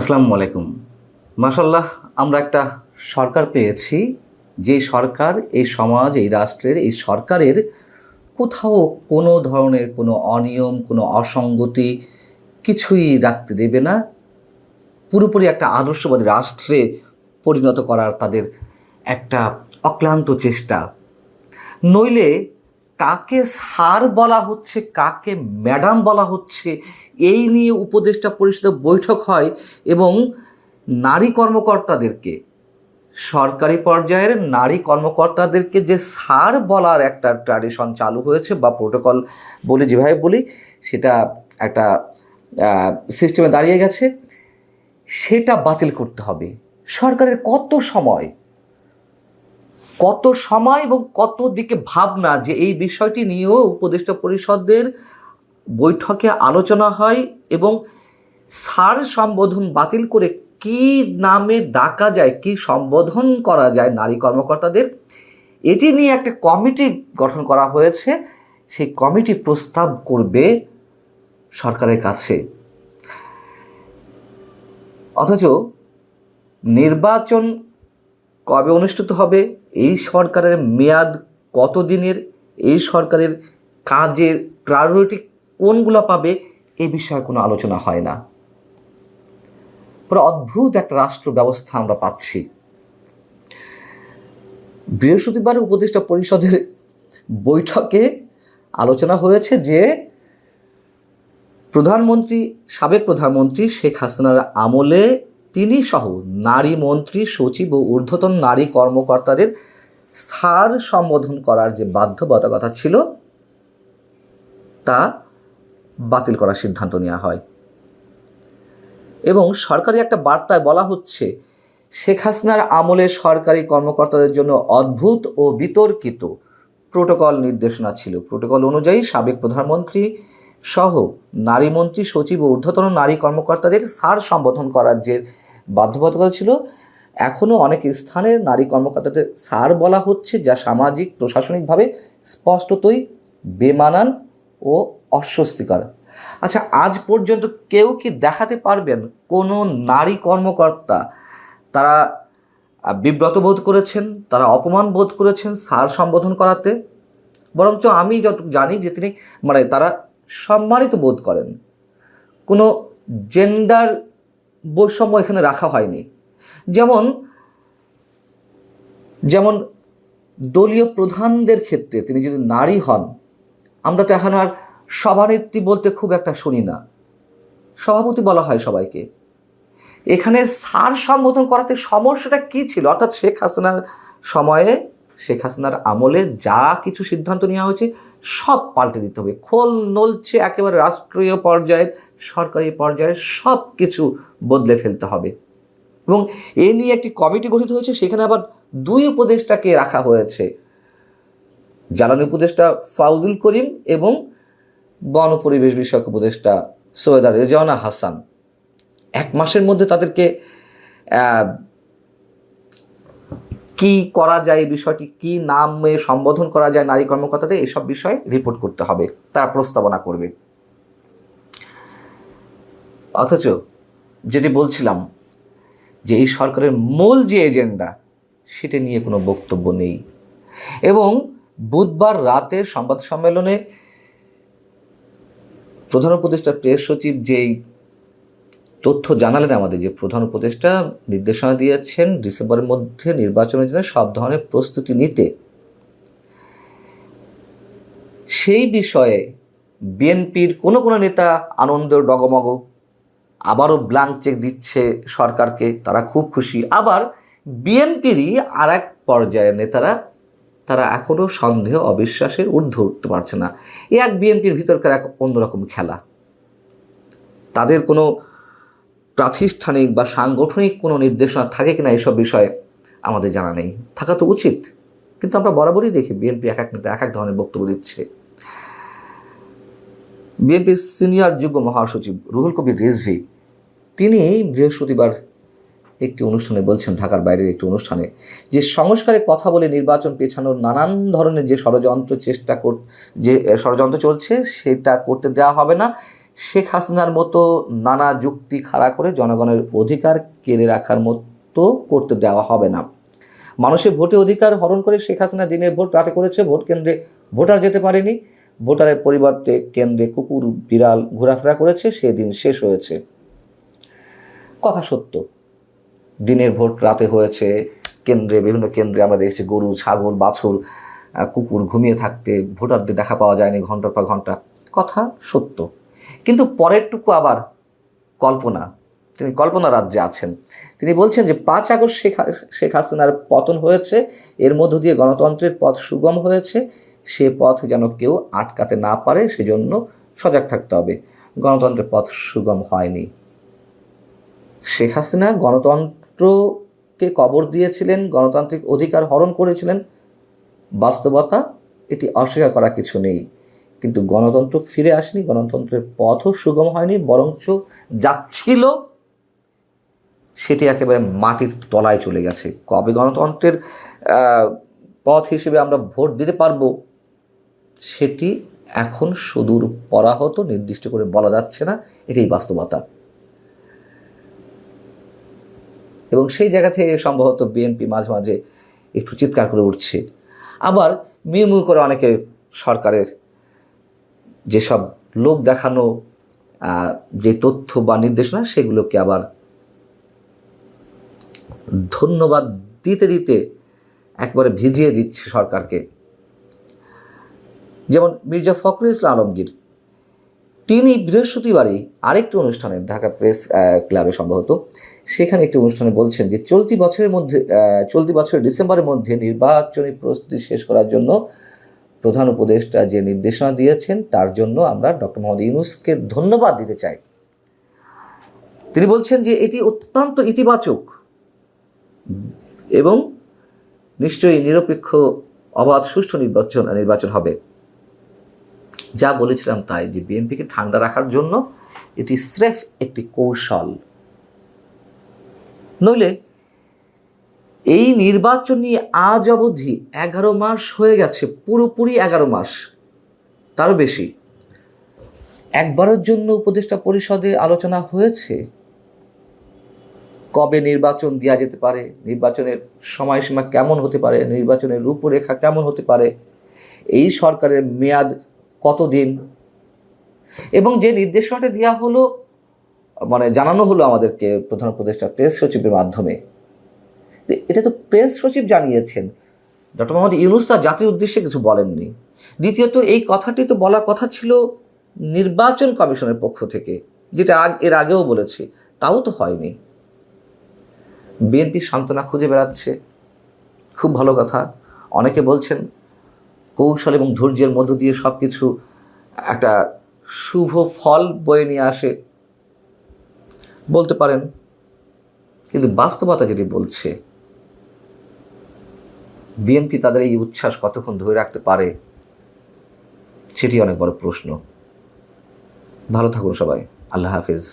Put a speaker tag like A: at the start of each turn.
A: আসসালামু আলাইকুম মাসাল্লাহ আমরা একটা সরকার পেয়েছি যে সরকার এই সমাজ এই রাষ্ট্রের এই সরকারের কোথাও কোনো ধরনের কোনো অনিয়ম কোনো অসঙ্গতি কিছুই রাখতে দেবে না পুরোপুরি একটা আদর্শবাদী রাষ্ট্রে পরিণত করার তাদের একটা অক্লান্ত চেষ্টা নইলে কাকে সার বলা হচ্ছে কাকে ম্যাডাম বলা হচ্ছে এই নিয়ে উপদেষ্টা পরিষদে বৈঠক হয় এবং নারী কর্মকর্তাদেরকে সরকারি পর্যায়ের নারী কর্মকর্তাদেরকে যে সার বলার একটা ট্র্যাডিশন চালু হয়েছে বা প্রোটোকল বলে যেভাবে বলি সেটা একটা সিস্টেমে দাঁড়িয়ে গেছে সেটা বাতিল করতে হবে সরকারের কত সময় কত সময় এবং কত দিকে ভাবনা যে এই বিষয়টি নিয়েও উপদেষ্টা পরিষদের বৈঠকে আলোচনা হয় এবং সার সম্বোধন বাতিল করে কি নামে ডাকা যায় কি সম্বোধন করা যায় নারী কর্মকর্তাদের এটি নিয়ে একটা কমিটি গঠন করা হয়েছে সেই কমিটি প্রস্তাব করবে সরকারের কাছে অথচ নির্বাচন কবে অনুষ্ঠিত হবে এই সরকারের মেয়াদ কতদিনের এই সরকারের কাজের প্রায়োরিটি কোনগুলো পাবে এ বিষয়ে কোনো আলোচনা হয় না পুরো অদ্ভুত একটা রাষ্ট্র ব্যবস্থা আমরা পাচ্ছি বৃহস্পতিবার উপদেষ্টা পরিষদের বৈঠকে আলোচনা হয়েছে যে প্রধানমন্ত্রী সাবেক প্রধানমন্ত্রী শেখ হাসিনার আমলে তিনি সহ নারী মন্ত্রী সচিব ও ঊর্ধ্বতন নারী কর্মকর্তাদের সার সম্বোধন করার যে বাধ্যবাধকতা ছিল তা বাতিল করার সিদ্ধান্ত নেওয়া হয় এবং সরকারি একটা বার্তায় বলা হচ্ছে শেখ হাসিনার আমলে সরকারি কর্মকর্তাদের জন্য অদ্ভুত ও বিতর্কিত প্রোটোকল নির্দেশনা ছিল প্রোটোকল অনুযায়ী সাবেক প্রধানমন্ত্রী সহ নারী মন্ত্রী সচিব ও ঊর্ধ্বতন নারী কর্মকর্তাদের সার সম্বোধন করার যে বাধ্যবাধকতা ছিল এখনও অনেক স্থানে নারী কর্মকর্তাদের সার বলা হচ্ছে যা সামাজিক প্রশাসনিকভাবে স্পষ্টতই বেমানান ও অস্বস্তিকর আচ্ছা আজ পর্যন্ত কেউ কি দেখাতে পারবেন কোনো নারী কর্মকর্তা তারা বিব্রত বোধ করেছেন তারা অপমান বোধ করেছেন সার সম্বোধন করাতে বরঞ্চ আমি যতটুকু জানি যে তিনি মানে তারা সম্মানিত বোধ করেন কোনো জেন্ডার বৈষম্য এখানে রাখা হয়নি যেমন যেমন দলীয় প্রধানদের ক্ষেত্রে তিনি যদি নারী হন আমরা তো এখন আর সভানেত্রী বলতে খুব একটা শুনি না সভাপতি বলা হয় সবাইকে এখানে সার সম্বোধন করাতে সমস্যাটা কি ছিল অর্থাৎ শেখ হাসিনার সময়ে শেখ হাসিনার আমলে যা কিছু সিদ্ধান্ত নেওয়া হয়েছে সব পাল্টে দিতে হবে খোল নলছে একেবারে রাষ্ট্রীয় পর্যায়ের সরকারি পর্যায়ে সব কিছু বদলে ফেলতে হবে এবং এ নিয়ে একটি কমিটি গঠিত হয়েছে সেখানে আবার দুই উপদেষ্টাকে রাখা হয়েছে জ্বালানি উপদেষ্টা ফাউজুল করিম এবং বন পরিবেশ বিষয়ক উপদেষ্টা সৈয়দা রেজানা হাসান এক মাসের মধ্যে তাদেরকে কি করা যায় এই বিষয়টি কি নামে সম্বোধন করা যায় নারী কর্মকর্তাদের এইসব বিষয়ে রিপোর্ট করতে হবে তারা প্রস্তাবনা করবে অথচ যেটি বলছিলাম যে এই সরকারের মূল যে এজেন্ডা সেটা নিয়ে কোনো বক্তব্য নেই এবং বুধবার রাতে সংবাদ সম্মেলনে প্রধান উপদেষ্টা প্রেস সচিব যেই তথ্য জানালেন আমাদের যে প্রধান উপদেষ্টা নির্দেশনা দিয়েছেন ডিসেম্বরের মধ্যে নির্বাচনের জন্য সব ধরনের প্রস্তুতি নিতে সেই বিষয়ে বিএনপির কোনো কোনো নেতা আনন্দ ডগমগ আবারও ব্লাঙ্ক চেক দিচ্ছে সরকারকে তারা খুব খুশি আবার বিএনপিরই আর এক পর্যায়ের নেতারা তারা এখনও সন্দেহ অবিশ্বাসের ঊর্ধ্ব উঠতে পারছে না এ এক বিএনপির ভিতরকার এক অন্যরকম খেলা তাদের কোনো প্রাতিষ্ঠানিক বা সাংগঠনিক কোনো নির্দেশনা থাকে কিনা এসব বিষয়ে আমাদের জানা নেই থাকা তো উচিত কিন্তু আমরা বরাবরই দেখি বিএনপি এক এক নেতা এক এক ধরনের বক্তব্য দিচ্ছে বিএনপির সিনিয়র যুগ্ম মহাসচিব রুহুল কবির রিজভি তিনি বৃহস্পতিবার একটি অনুষ্ঠানে বলছেন ঢাকার বাইরের একটি অনুষ্ঠানে যে সংস্কারের কথা বলে নির্বাচন পেছানোর নানান ধরনের যে ষড়যন্ত্র চেষ্টা কর যে ষড়যন্ত্র চলছে সেটা করতে দেওয়া হবে না শেখ হাসিনার মতো নানা যুক্তি খাড়া করে জনগণের অধিকার কেড়ে রাখার মতো করতে দেওয়া হবে না মানুষের ভোটে অধিকার হরণ করে শেখ হাসিনা দিনের ভোট রাতে করেছে ভোট কেন্দ্রে ভোটার যেতে পারেনি ভোটারের পরিবর্তে কেন্দ্রে কুকুর বিড়াল ঘোরাফেরা করেছে সেদিন দিন শেষ হয়েছে কথা সত্য দিনের ভোট রাতে হয়েছে কেন্দ্রে বিভিন্ন কেন্দ্রে আমরা দেখছি গরু ছাগল বাছুর কুকুর ঘুমিয়ে থাকতে ভোটারদের দেখা পাওয়া যায়নি ঘন্টার পর ঘন্টা কথা সত্য কিন্তু পরেরটুকু আবার কল্পনা তিনি কল্পনা রাজ্যে আছেন তিনি বলছেন যে পাঁচ আগস্ট শেখ শেখ হাসিনার পতন হয়েছে এর মধ্য দিয়ে গণতন্ত্রের পথ সুগম হয়েছে সে পথ যেন কেউ আটকাতে না পারে সেজন্য সজাগ থাকতে হবে গণতন্ত্রের পথ সুগম হয়নি শেখ হাসিনা গণতন্ত্রকে কবর দিয়েছিলেন গণতান্ত্রিক অধিকার হরণ করেছিলেন বাস্তবতা এটি অস্বীকার করা কিছু নেই কিন্তু গণতন্ত্র ফিরে আসেনি গণতন্ত্রের পথও সুগম হয়নি বরঞ্চ যাচ্ছিল সেটি একেবারে মাটির তলায় চলে গেছে কবে গণতন্ত্রের পথ হিসেবে আমরা ভোট দিতে পারব সেটি এখন সুদূর পরাহত নির্দিষ্ট করে বলা যাচ্ছে না এটাই বাস্তবতা এবং সেই জায়গা থেকে সম্ভবত বিএনপি মাঝে মাঝে একটু চিৎকার করে উঠছে আবার মিউ মিউ করে অনেকে সরকারের যেসব লোক দেখানো যে তথ্য বা নির্দেশনা সেগুলোকে আবার ধন্যবাদ দিতে দিতে একবারে ভিজিয়ে দিচ্ছে সরকারকে যেমন মির্জা ফখরুল ইসলাম আলমগীর তিনি বৃহস্পতিবারই আরেকটি অনুষ্ঠানে ঢাকা প্রেস ক্লাবে সম্ভবত সেখানে একটি অনুষ্ঠানে বলছেন যে চলতি বছরের মধ্যে চলতি বছরের ডিসেম্বরের মধ্যে নির্বাচনী প্রস্তুতি শেষ করার জন্য প্রধান উপদেষ্টা যে নির্দেশনা দিয়েছেন তার জন্য আমরা ডক্টর মোহাম্মদ ইউনুসকে ধন্যবাদ দিতে চাই তিনি বলছেন যে এটি অত্যন্ত ইতিবাচক এবং নিশ্চয়ই নিরপেক্ষ অবাধ সুষ্ঠু নির্বাচন নির্বাচন হবে যা বলেছিলাম তাই যে বিএনপিকে ঠান্ডা রাখার জন্য এটি স্রেফ একটি কৌশল নইলে এই নির্বাচন নিয়ে আজ অবধি এগারো মাস হয়ে গেছে পুরোপুরি এগারো মাস তারও বেশি একবারের জন্য উপদেষ্টা পরিষদে আলোচনা হয়েছে কবে নির্বাচন দেওয়া যেতে পারে নির্বাচনের সময়সীমা কেমন হতে পারে নির্বাচনের রূপরেখা কেমন হতে পারে এই সরকারের মেয়াদ কতদিন এবং যে নির্দেশনাটা দেওয়া হলো মানে জানানো হলো আমাদেরকে প্রধান উপদেষ্টা প্রেস সচিবের মাধ্যমে এটা তো প্রেস সচিব জানিয়েছেন ডক্টর মোহাম্মদ ইউনুস তার জাতির উদ্দেশ্যে কিছু বলেননি দ্বিতীয়ত এই কথাটি তো বলার কথা ছিল নির্বাচন কমিশনের পক্ষ থেকে যেটা এর আগেও বলেছি তাও তো হয়নি বিএনপি সান্ত্বনা খুঁজে বেড়াচ্ছে খুব ভালো কথা অনেকে বলছেন কৌশল এবং ধৈর্যের মধ্য দিয়ে সব কিছু একটা শুভ ফল বয়ে নিয়ে আসে বলতে পারেন কিন্তু বাস্তবতা যেটি বলছে বিএনপি তাদের এই উচ্ছ্বাস কতক্ষণ ধরে রাখতে পারে সেটি অনেক বড় প্রশ্ন ভালো থাকুন সবাই আল্লাহ হাফিজ